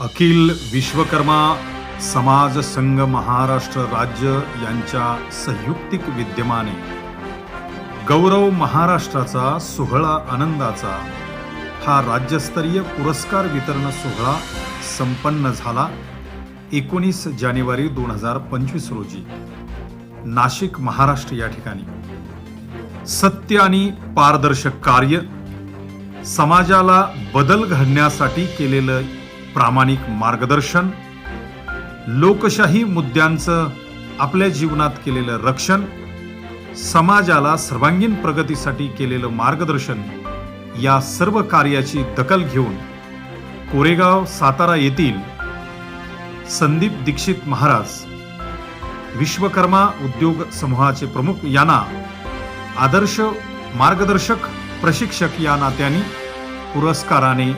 अखिल विश्वकर्मा समाज संघ महाराष्ट्र राज्य यांच्या संयुक्तिक विद्यमाने गौरव महाराष्ट्राचा सोहळा आनंदाचा हा राज्यस्तरीय पुरस्कार वितरण सोहळा संपन्न झाला एकोणीस जानेवारी दोन हजार पंचवीस रोजी नाशिक महाराष्ट्र या ठिकाणी. सत्य आणि पारदर्शक कार्य समाजाला बदल घडण्यासाठी केलेलं प्रामाणिक मार्गदर्शन लोकशाही मुद्द्यांचं आपल्या जीवनात केलेलं रक्षण समाजाला सर्वांगीण प्रगतीसाठी केलेलं मार्गदर्शन या सर्व कार्याची दखल घेऊन कोरेगाव सातारा येथील संदीप दीक्षित महाराज विश्वकर्मा उद्योग समूहाचे प्रमुख यांना आदर्श मार्गदर्शक प्रशिक्षक या नात्याने पुरस्काराने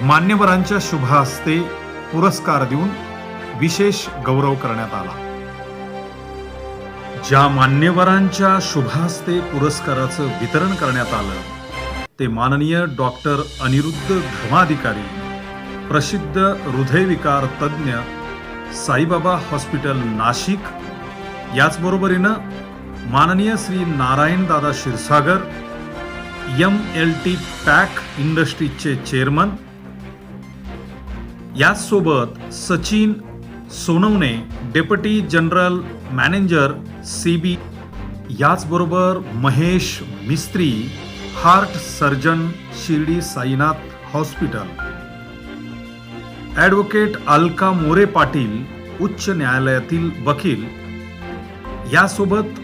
मान्यवरांच्या शुभ हस्ते पुरस्कार देऊन विशेष गौरव करण्यात आला. ज्या मान्यवरांच्या शुभास्ते पुरस्काराचं वितरण करण्यात आलं ते माननीय डॉक्टर अनिरुद्ध धर्माधिकारी प्रसिद्ध हृदयविकार तज्ज्ञ साईबाबा हॉस्पिटल नाशिक याचबरोबरीनं माननीय Shri Narayandada Kshirsagar M L T pack इंडस्ट्रीजचे chairman याचसोबत Sachin Sonawane deputy general manager C B याचबरोबर Mahesh Mistry heart surgeon Shirdi Sainath hospital. Advocate Alka More Patil उच्च न्यायालयातील वकील. यासोबत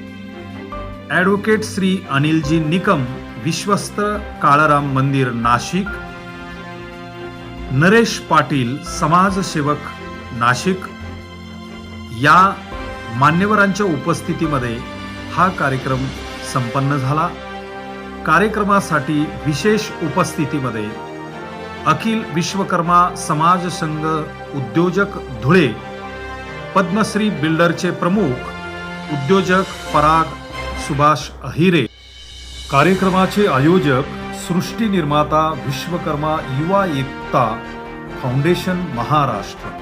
ॲडव्होकेट श्री अनिलजी निकम विश्वस्त काळाराम मंदिर नाशिक. नरेश पाटील समाजसेवक नाशिक. या मान्यवरांच्या उपस्थितीमध्ये हा कार्यक्रम संपन्न झाला. कार्यक्रमासाठी विशेष उपस्थितीमध्ये अखिल विश्वकर्मा समाज संघ उद्योजक धुळे पद्मश्री बिल्डरचे प्रमुख उद्योजक पराग सुभाष अहिरे. कार्यक्रमाचे आयोजक सृष्टी निर्माता विश्वकर्मा युवा एकता फाउंडेशन महाराष्ट्र.